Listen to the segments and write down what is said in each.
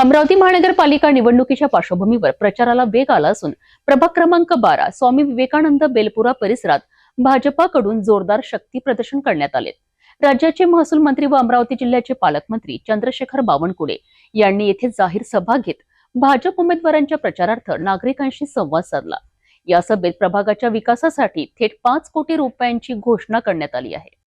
अमरावती महानगरपालिका निवडणुकीच्या पार्श्वभूमीवर प्रचाराला वेग आला असून प्रभाग क्रमांक बारा स्वामी विवेकानंद बेलपुरा परिसरात भाजपाकडून जोरदार शक्ती प्रदर्शन करण्यात आले. राज्याचे महसूल मंत्री व अमरावती जिल्ह्याचे पालकमंत्री चंद्रशेखर बावनकुळे यांनी येथे जाहीर सभा घेत भाजप उमेदवारांच्या प्रचारार्थ नागरिकांशी संवाद साधला. या सभेत प्रभागाच्या विकासासाठी थेट पाच कोटी रुपयांची घोषणा करण्यात आली आहे.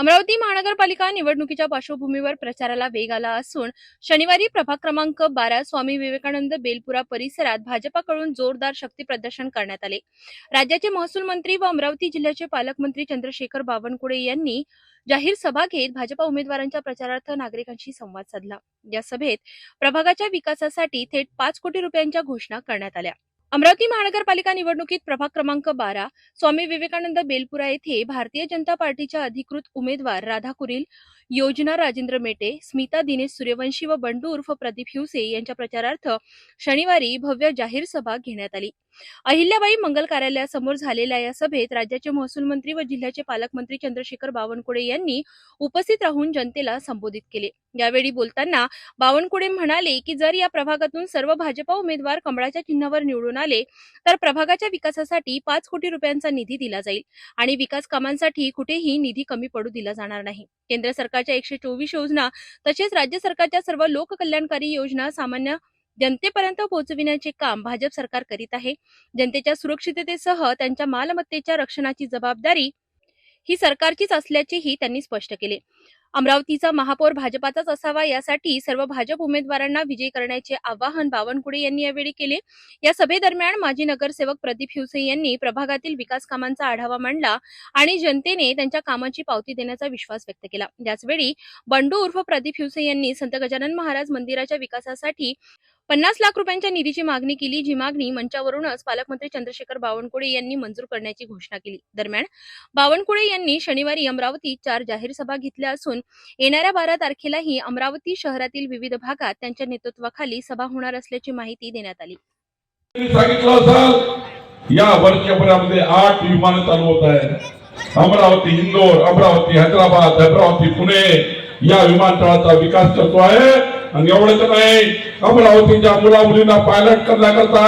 अमरावती महानगरपालिका निवडणुकीच्या पार्श्वभूमीवर प्रचाराला वेग आला असून शनिवारी प्रभाग क्रमांक बारा स्वामी विवेकानंद बेलपुरा परिसरात भाजपाकडून जोरदार शक्ती प्रदर्शन करण्यात आले. राज्याचे महसूल मंत्री व अमरावती जिल्ह्याचे पालकमंत्री चंद्रशेखर बावनकुळे यांनी जाहीर सभा घेत भाजपा उमेदवारांच्या प्रचारार्थ नागरिकांशी संवाद साधला. या सभेत प्रभागाच्या विकासासाठी थेट पाच कोटी रुपयांच्या घोषणा करण्यात आल्या. अमरावती महानगरपालिका निवडणुकीत प्रभाग क्रमांक बारा स्वामी विवेकानंद बेलपुरा येथे भारतीय जनता पार्टीच्या अधिकृत उमेदवार राधा कुरील योजना राजेंद्र मेटे स्मिता दिनेश सूर्यवंशी व बंडू उर्फ प्रदीप हिवसे यांच्या प्रचारार्थ शनिवारी भव्य जाहीर सभा घेण्यात आली. अहिल्याबाई मंगल कार्यालयासमोर झालेल्या या सभेत राज्याचे महसूल मंत्री व जिल्ह्याचे पालकमंत्री चंद्रशेखर बावनकुळे यांनी उपस्थित राहून जनतेला संबोधित केले. यावेळी बोलताना बावनकुळे म्हणाले की जर या प्रभागातून सर्व भाजपा उमेदवार कमळाच्या चिन्हावर निवडून आले तर प्रभागाच्या विकासासाठी पाच कोटी रुपयांचा निधी दिला जाईल आणि विकास कामांसाठी कुठेही निधी कमी पडू दिला जाणार नाही. केंद्र सरकारच्या एकशे चोवीस योजना तसेच राज्य सरकारच्या सर्व लोककल्याणकारी योजना सामान्य जनतेपर्यंत पोहोचविण्याचे काम भाजप सरकार करीत आहे. जनतेच्या सुरक्षिततेसह त्यांच्या मालमत्तेच्या रक्षणाची जबाबदारी ही सरकारचीच असल्याचेही त्यांनी स्पष्ट केले. अमरावतीचा महापौर भाजपाचाच असावा यासाठी सर्व भाजप उमेदवारांना विजयी करण्याचे आवाहन बावनकुळे यांनी यावेळी केले. या सभेदरम्यान माजी नगरसेवक प्रदीप हिवसे यांनी प्रभागातील विकास कामांचा आढावा मांडला आणि जनतेने त्यांच्या कामाची पावती देण्याचा विश्वास व्यक्त केला. याचवेळी बंडू उर्फ प्रदीप हिवसे यांनी संत गजानन महाराज मंदिराच्या विकासासाठी पन्नास लाख रुपयांच्या निधीची मागणी केली. जी मागणी मंचावरूनच पालकमंत्री चंद्रशेखर बावनकुळे यांनी मंजूर करण्याची घोषणा केली. दरम्यान बावनकुळे यांनी शनिवारी अमरावतीत चार जाहीर सभा घेतल्या असून येणाऱ्या बारा तारखेलाही अमरावती शहरातील विविध भागात त्यांच्या नेतृत्वाखाली सभा होणार असल्याची माहिती देण्यात आली. सांगितलं असाल या वर्षभरामध्ये आठ विमान चालू होत आहे अमरावती इंदोर अमरावती हैदराबाद अमरावती पुणे या विमानतळाचा विकास करतो आहे. आणि एवढंच नाही. अमरावतीच्या मुला मुलींना पायलट करण्याकरता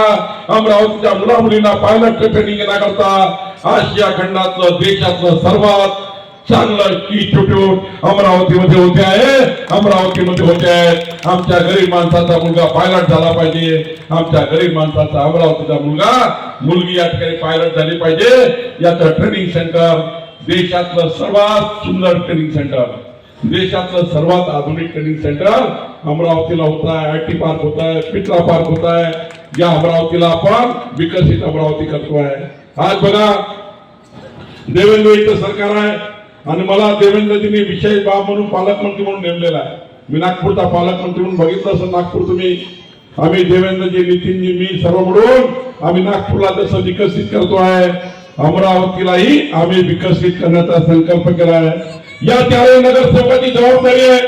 अमरावतीच्या मुला मुलींना पायलट ट्रेनिंग घेण्याकरता आशिया खंडातलं देशातलं सर्वात चांगलं इन्स्टिट्यूट अमरावतीमध्ये होते आहे. अमरावतीमध्ये होते आहे. आमच्या गरीब माणसाचा मुलगा पायलट झाला पाहिजे. आमच्या गरीब माणसाचा अमरावतीचा मुलगा मुलगी या ठिकाणी पायलट झाली पाहिजे. याचं ट्रेनिंग सेंटर देशातलं सर्वात सुंदर ट्रेनिंग सेंटर देशातलं सर्वात आधुनिक ट्रेनिंग सेंटर अमरावतीला होत आहे आय टी पार्क होत आहे पित्रा पार्क होत आहे. या अमरावतीला आपण विकसित अमरावती करतोय आज बघा देवेंद्र इथं सरकार आहे आणि मला देवेंद्रजींनी विशेष बाब म्हणून पालकमंत्री म्हणून नेमलेला आहे. मी नागपूरचा पालकमंत्री म्हणून बघितलं असं नागपूर तुम्ही आम्ही देवेंद्रजी नितीनजी मी सर्व मिळून आम्ही नागपूरला जसं विकसित करतो आहे अमरावतीलाही आम्ही विकसित करण्याचा संकल्प केला आहे. या चारही नगरसेवकाची जबाबदारी आहे.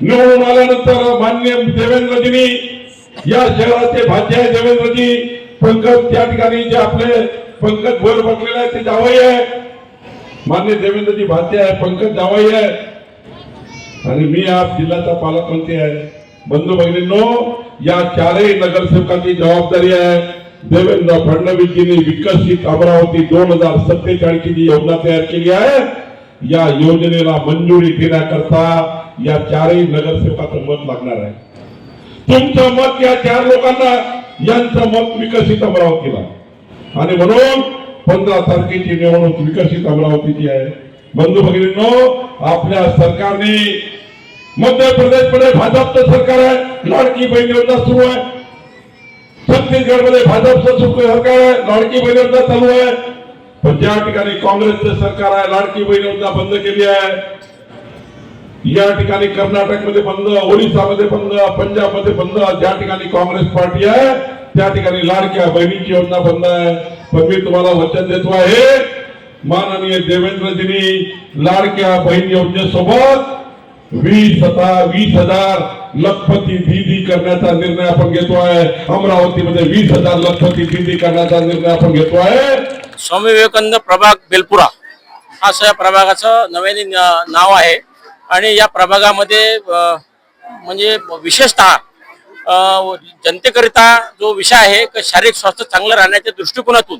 निवडून आल्यानंतर मान्य देवेंद्रजींनी या शहराचे भाज्य आहे देवेंद्रजी पंकज त्या ठिकाणी जे आपले पंकज भर बसलेले आहे ते जावई आहे. मान्य देवेंद्रजी भाते आहे पंकज जावई आहे. आणि मी आज जिल्ह्याचा पालकमंत्री आहे. बंधू भगिनींनो या चारही नगरसेवकांची जबाबदारी आहे. देवेंद्र फडणवीसजींनी विकसित अमरावती दोन हजार सत्तेचाळीसची जी योजना तयार केली आहे. या योजनेला मंजुरी देण्याकरता या चारही नगरसेवकाचं मत लागणार आहे. तुमचं मत या चार लोकांना यांचं मत विकसित अमरावतीला. आणि म्हणून पंधरा तारखेची निवडणूक विकसित अमरावतीची आहे. बंधू भगिनींनो आपल्या सरकारने मध्य प्रदेशमध्ये भाजपचं सरकार आहे. लाडकी बहीण योजना सुरू आहे. छत्तीसगडमध्ये भाजपचं सुख सरकार आहे लाडकी बहीण योजना चालू आहे. पण ज्या ठिकाणी काँग्रेसचं सरकार आहे लाडकी बहीण योजना बंद केली आहे. या ठिकाणी कर्नाटकमध्ये बंद ओडिसामध्ये बंद पंजाबमध्ये बंद ज्या ठिकाणी काँग्रेस पार्टी आहे त्या ठिकाणी लाडक्या बहिणीची योजना बंद आहे. पण मी तुम्हाला वचन देतो आहे माननीय देवेंद्रजींनी लाडक्या बहीण योजनेसोबत वीस हजार वीस हजार लखपती दीदी करण्याचा निर्णय आपण घेतो आहे अमरावतीमध्ये वीस हजार लखपती दीदी करण्याचा निर्णय आपण घेतो आहे स्वामी विवेकानंद प्रभाग बेलपुरा. असं या प्रभागाचं नव्याने नाव आहे. आणि या प्रभागामध्ये म्हणजे विशेषतः जनतेकरिता जो विषय आहे की शारीरिक स्वास्थ्य चांगलं राहण्याच्या दृष्टिकोनातून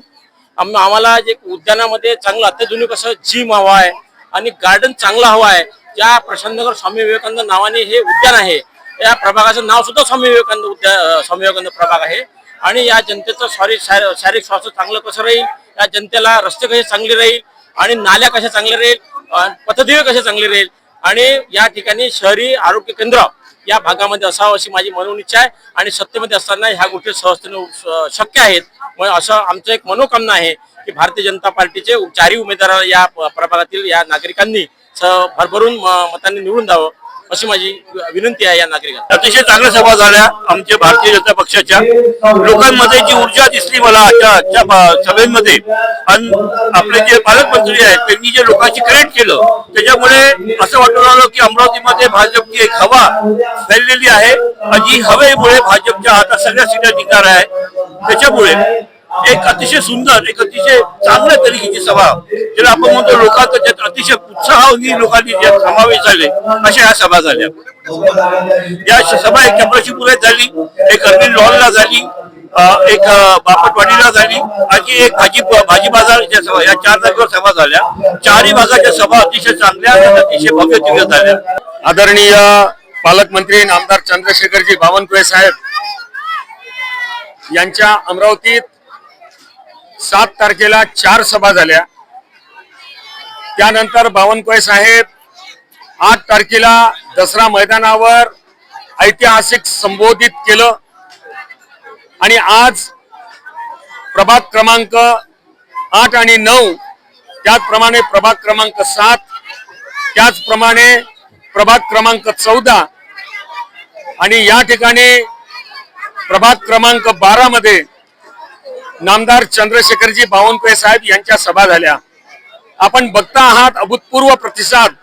आम- आम्हाला जे उद्यानामध्ये चांगलं अत्याधुनिक असं जिम हवा आहे आणि गार्डन चांगलं हवा आहे ज्या प्रशांतनगर स्वामी विवेकानंद नावाने हे उद्यान आहे. या प्रभागाचं नाव सुद्धा स्वामी विवेकानंद उद्या स्वामी विवेकानंद प्रभाग आहे. आणि या जनतेचं शारीरिक शारीरिक स्वास्थ्य चांगलं कसं राहील? या जनतेला रस्ते कसे चांगले राहील? आणि नाल्या कशा चांगल्या राहील? पथदिवे कसे चांगले राहील? आणि या ठिकाणी शहरी आरोग्य केंद्र या भागामध्ये असावं अशी माझी मनोन इच्छा आहे. आणि सत्तेमध्ये असताना ह्या गोष्टी सहजतेने शक्य आहेत. मग असं आमचं एक मनोकामना आहे की भारतीय जनता पार्टीचे चारही उमेदवार या प्रभागातील या नागरिकांनी स- भरभरून म- मतांनी निवडून द्यावं. अशी माझी विनंती आहे या नागरिकांना. अतिशय चांगल्या सभा झाल्या आमच्या भारतीय जनता पक्षाच्या. लोकांमध्ये जी ऊर्जा दिसली मला आजच्या आजच्या सभेमध्ये आणि आपले जे पालकमंत्री आहेत त्यांनी जे लोकांशी कनेक्ट केलं त्याच्यामुळे असं वाटून राहिलं की अमरावतीमध्ये भाजपची एक हवा फैललेली आहे. आणि जी हवेमुळे भाजपच्या हातात सगळ्या सीटा जिंकणार आहे. त्याच्यामुळे एक अतिशय सुंदर एक अतिशय चांगल्या तरीकेची सभा. ज्याला आपण म्हणतो लोकांचा त्यात अतिशय उत्साहाने लोकांनी ज्यात समावेश झाले अशा ह्या सभा झाल्या. या सभा एक चपराशीपुरात झाली एक अर्विंद लॉनला झाली एक बापटवाडीला झाली आणि एक भाजी भाजी बाजारच्या सभा या चार जागेवर सभा झाल्या. चारही भागाच्या सभा अतिशय चांगल्या अतिशय भव्य दिव्य झाल्या. आदरणीय पालकमंत्री नामदार चंद्रशेखरजी बावनकुळे साहेब यांच्या अमरावतीत सात तारखेला चार सभा झाल्या. त्यानंतर बावनकुळे साहेब आठ तारखेला दसरा मैदानावर ऐतिहासिक संबोधित केलं. आणि आज प्रभाग क्रमांक आठ आणि नऊ त्याचप्रमाणे प्रभाग क्रमांक सात त्याचप्रमाणे प्रभाग क्रमांक चौदा आणि या ठिकाणी प्रभाग क्रमांक बारा मध्ये नामदार चंद्रशेखरजी बावनकुळे साहेब यांच्या सभा झाल्या. आपण बघता आहात अभूतपूर्व प्रतिसाद.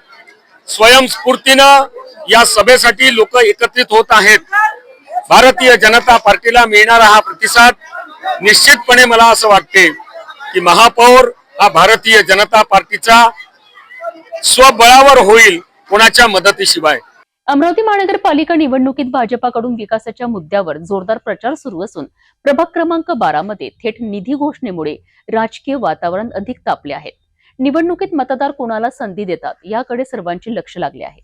स्वयंस्फूर्तीनं या सभेसाठी लोक एकत्रित होत आहेत. भारतीय जनता पार्टीला मिळणारा हा प्रतिसाद निश्चितपणे मला असं वाटते की महापौर हा भारतीय जनता पार्टीचा स्वबळावर होईल कोणाच्या मदतीशिवाय. अमरावती महानगरपालिका निवडणुकीत भाजपाकडून विकासाच्या मुद्द्यावर जोरदार प्रचार सुरू असून प्रभाग क्रमांक बारा मध्ये थेट निधी घोषणेमुळे राजकीय वातावरण अधिक तापले आहे. निवडणुकीत मतदार कोणाला संधी देतात याकडे सर्वांचे लक्ष लागले आहे.